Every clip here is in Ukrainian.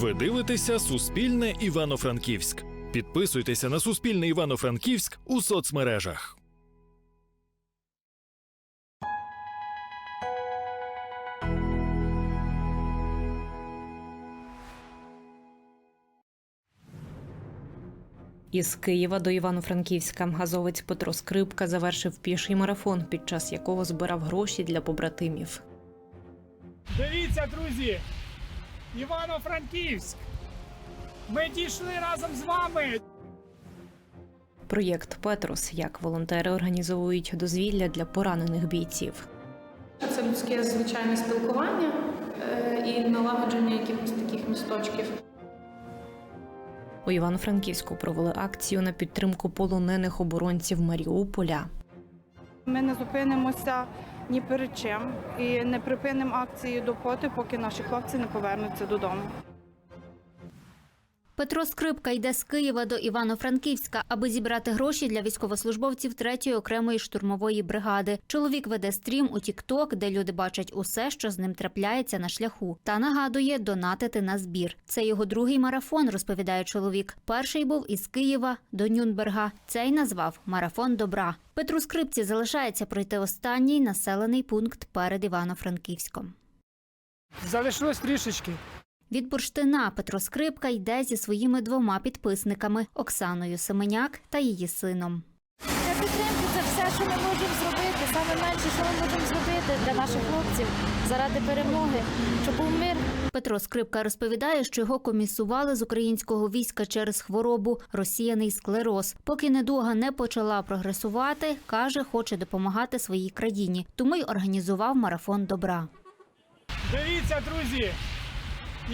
Ви дивитеся Суспільне Івано-Франківськ. Підписуйтеся на Суспільне Івано-Франківськ у соцмережах. Із Києва до Івано-Франківська газовець Петро Скрипка завершив піший марафон, під час якого збирав гроші для побратимів. Дивіться, друзі! Івано-Франківськ! Ми дійшли разом з вами! Проєкт Петрос, як волонтери організовують дозвілля для поранених бійців. Це людське звичайне спілкування е, і налагодження якихось таких місточків. У Івано-Франківську провели акцію на підтримку полонених оборонців Маріуполя. Ми не зупинимося ні перед чим і не припинимо акції допоти, поки наші хлопці не повернуться додому. Петро Скрипка йде з Києва до Івано-Франківська, аби зібрати гроші для військовослужбовців 3-ї окремої штурмової бригади. Чоловік веде стрім у Тік-Ток, де люди бачать усе, що з ним трапляється на шляху, та нагадує донатити на збір. Це його другий марафон, розповідає чоловік. Перший був із Києва до Нюнберга. Цей назвав марафон добра. Петру Скрипці залишається пройти останній населений пункт перед Івано-Франківськом. Залишилось трішечки. Від бурштина Петро Скрипка йде зі своїми двома підписниками Оксаною Семеняк та її сином. Для підтримки це все, що ми можемо зробити. Саме менше, що ми можемо зробити для наших хлопців заради перемоги, щоб був мир. Петро Скрипка розповідає, що його комісували з українського війська через хворобу розсіяний склероз. Поки недуга не почала прогресувати, каже, хоче допомагати своїй країні, тому й організував марафон добра. Дивіться, друзі!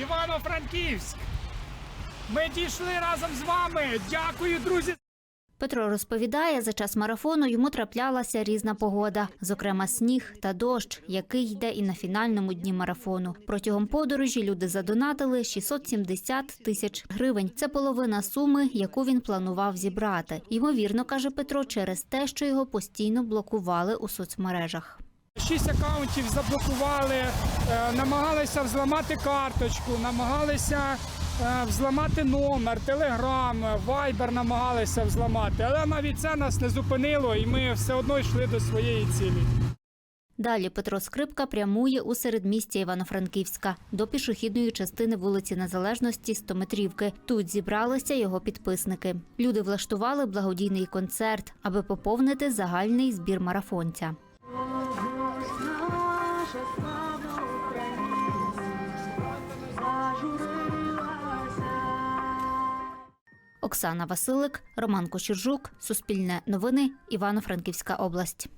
Івано-Франківськ! Ми дійшли разом з вами! Дякую, друзі! Петро розповідає, за час марафону йому траплялася різна погода, зокрема сніг та дощ, який йде і на фінальному дні марафону. Протягом подорожі люди задонатили 670 тисяч гривень. Це половина суми, яку він планував зібрати. Ймовірно, каже Петро, через те, що його постійно блокували у соцмережах. Шість акаунтів заблокували, е, намагалися взламати карточку, намагалися е, взламати номер, телеграм, вайбер намагалися взламати. Але навіть це нас не зупинило, і ми все одно йшли до своєї цілі. Далі Петро Скрипка прямує у середмістя Івано-Франківська до пішохідної частини вулиці Незалежності Стометрівки. Тут зібралися його підписники. Люди влаштували благодійний концерт, аби поповнити загальний збір марафонця. Оксана Василик, Роман Кочержук, Суспільне новини, Івано-Франківська область.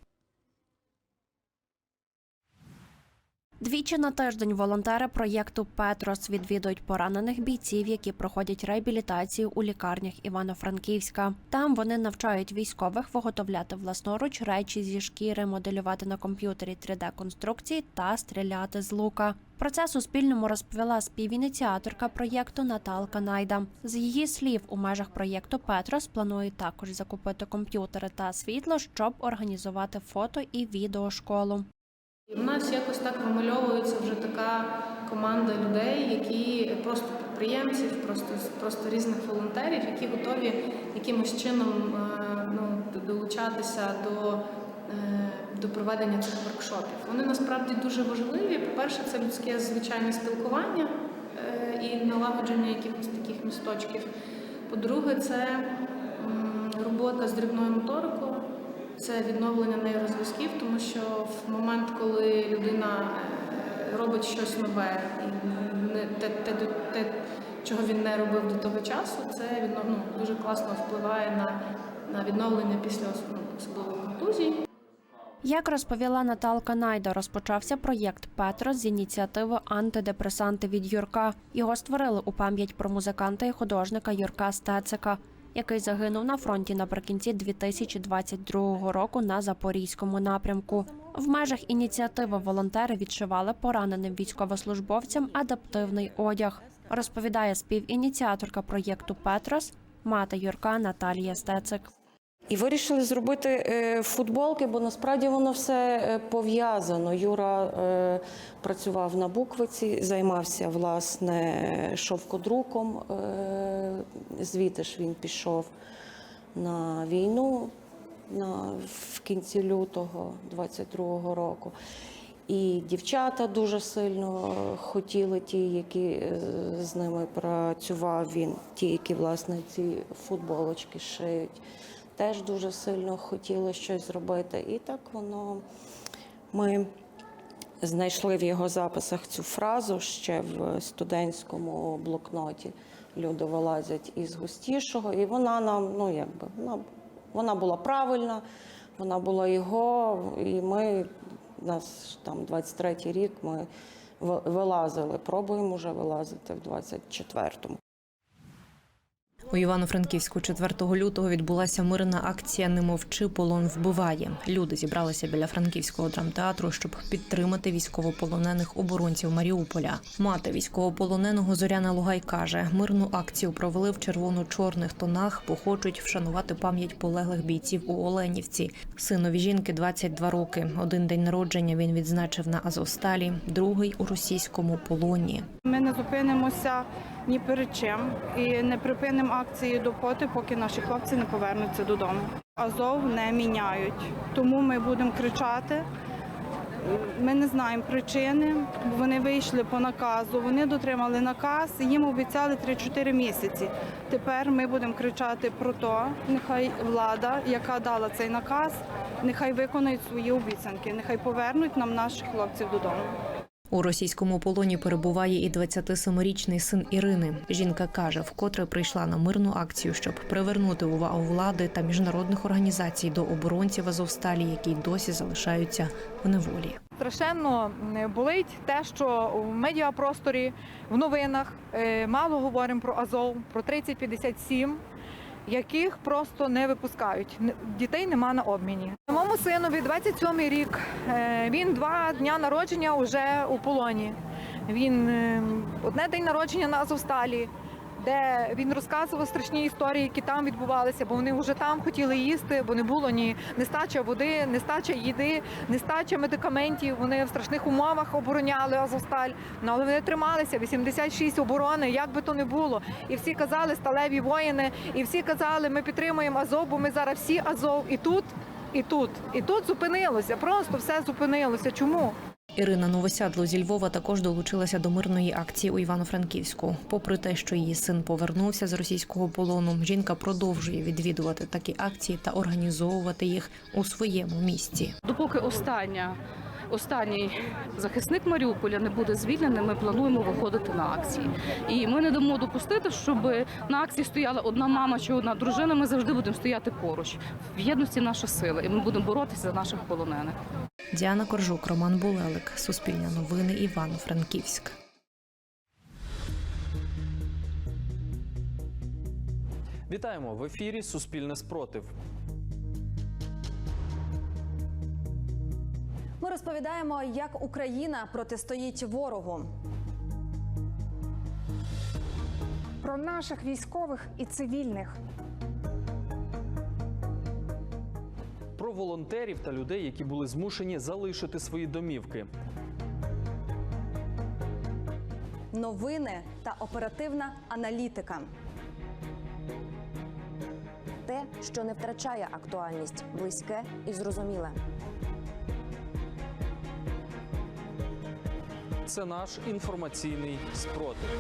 Двічі на тиждень волонтери проєкту Петрос відвідують поранених бійців, які проходять реабілітацію у лікарнях Івано-Франківська. Там вони навчають військових виготовляти власноруч речі зі шкіри, моделювати на комп'ютері 3D-конструкції та стріляти з лука. Про це Суспільному розповіла співініціаторка проєкту Наталка Найда. З її слів, у межах проєкту Петрос планують також закупити комп'ютери та світло, щоб організувати фото і відеошколу. В нас якось так вимальовується вже така команда людей, які просто підприємців, просто просто різних волонтерів, які готові якимось чином е, ну, долучатися до, е, до проведення цих воркшопів. Вони насправді дуже важливі. По-перше, це людське звичайне спілкування е, і налагодження якихось таких місточків. По-друге, це робота з дрібною моторикою. Це відновлення нейрозв'язків, тому що в момент, коли людина е, робить щось нове і те, те, те, чого він не робив до того часу, це ну, дуже класно впливає на, на відновлення після ос- особливо контузій. Як розповіла Наталка Найда, розпочався проєкт Петро з ініціативи антидепресанти від Юрка. Його створили у пам'ять про музиканта і художника Юрка Стецика, який загинув на фронті наприкінці 2022 року на запорізькому напрямку. В межах ініціативи волонтери відшивали пораненим військовослужбовцям адаптивний одяг. Розповідає співініціаторка проєкту Петрос, мати Юрка Наталія Стецик. І вирішили зробити е, футболки, бо насправді воно все е, пов'язано. Юра е, працював на буквиці, займався власне шовкодруком. Звідти ж він пішов на війну на, в кінці лютого 22-го року. І дівчата дуже сильно хотіли, ті, які з ними працював він, ті, які власне ці футболочки шиють, теж дуже сильно хотіли щось зробити. І так воно ми знайшли в його записах цю фразу ще в студентському блокноті. Люди вилазять із густішого, і вона нам, ну якби, вона, вона була правильна, вона була його, і ми, у нас там 23-й рік, ми вилазили, пробуємо вже вилазити в 24-му. У Івано-Франківську 4 лютого відбулася мирна акція Не мовчи, полон вбиває. Люди зібралися біля франківського драмтеатру, щоб підтримати військовополонених оборонців Маріуполя. Мати військовополоненого Зоряна Лугай каже, мирну акцію провели в червоно-чорних тонах, бо хочуть вшанувати пам'ять полеглих бійців у Оленівці. Синові жінки 22 роки. Один день народження він відзначив на Азовсталі, другий у російському полоні. Ми не зупинимося ні перед чим і не припинимо акції допоти, поки наші хлопці не повернуться додому. Азов не міняють, тому ми будемо кричати. Ми не знаємо причини. Вони вийшли по наказу, вони дотримали наказ, їм обіцяли 3-4 місяці. Тепер ми будемо кричати про то, нехай влада, яка дала цей наказ, нехай виконують свої обіцянки, нехай повернуть нам наших хлопців додому. У російському полоні перебуває і 27-річний син Ірини. Жінка каже, вкотре прийшла на мирну акцію, щоб привернути увагу влади та міжнародних організацій до оборонців Азовсталі, які досі залишаються в неволі. Страшенно е, болить те, що в медіапросторі, в новинах е, мало говоримо про Азов, про 3057, яких просто не випускають. Дітей нема на обміні. Моєму синові 27 рік. е, Він два дня народження вже у полоні. Він е, одне день народження на Азовсталі. Де він розказував страшні історії, які там відбувалися, бо вони вже там хотіли їсти, бо не було ні нестача води, нестача їди, нестача медикаментів. Вони в страшних умовах обороняли Азовсталь. Ну але вони трималися 86 оборони, як би то не було. І всі казали сталеві воїни, і всі казали, ми підтримуємо Азов, бо ми зараз всі Азов. І тут, і тут, і тут зупинилося. Просто все зупинилося. Чому? Ірина Новосядло зі Львова також долучилася до мирної акції у Івано-Франківську. Попри те, що її син повернувся з російського полону, жінка продовжує відвідувати такі акції та організовувати їх у своєму місті. Допоки остання, останній захисник Маріуполя не буде звільнений, ми плануємо виходити на акції. І ми не дамо допустити, щоб на акції стояла одна мама чи одна дружина. Ми завжди будемо стояти поруч. В єдності наша сила, і ми будемо боротися за наших полонених. Діана Коржук, Роман Булелик, Суспільне новини, Івано-Франківськ. Вітаємо в ефірі Суспільне спротив. Ми розповідаємо, як Україна протистоїть ворогу. Про наших військових і цивільних. Волонтерів та людей, які були змушені залишити свої домівки. Новини та оперативна аналітика. Те, що не втрачає актуальність, близьке і зрозуміле. Це наш інформаційний спротив.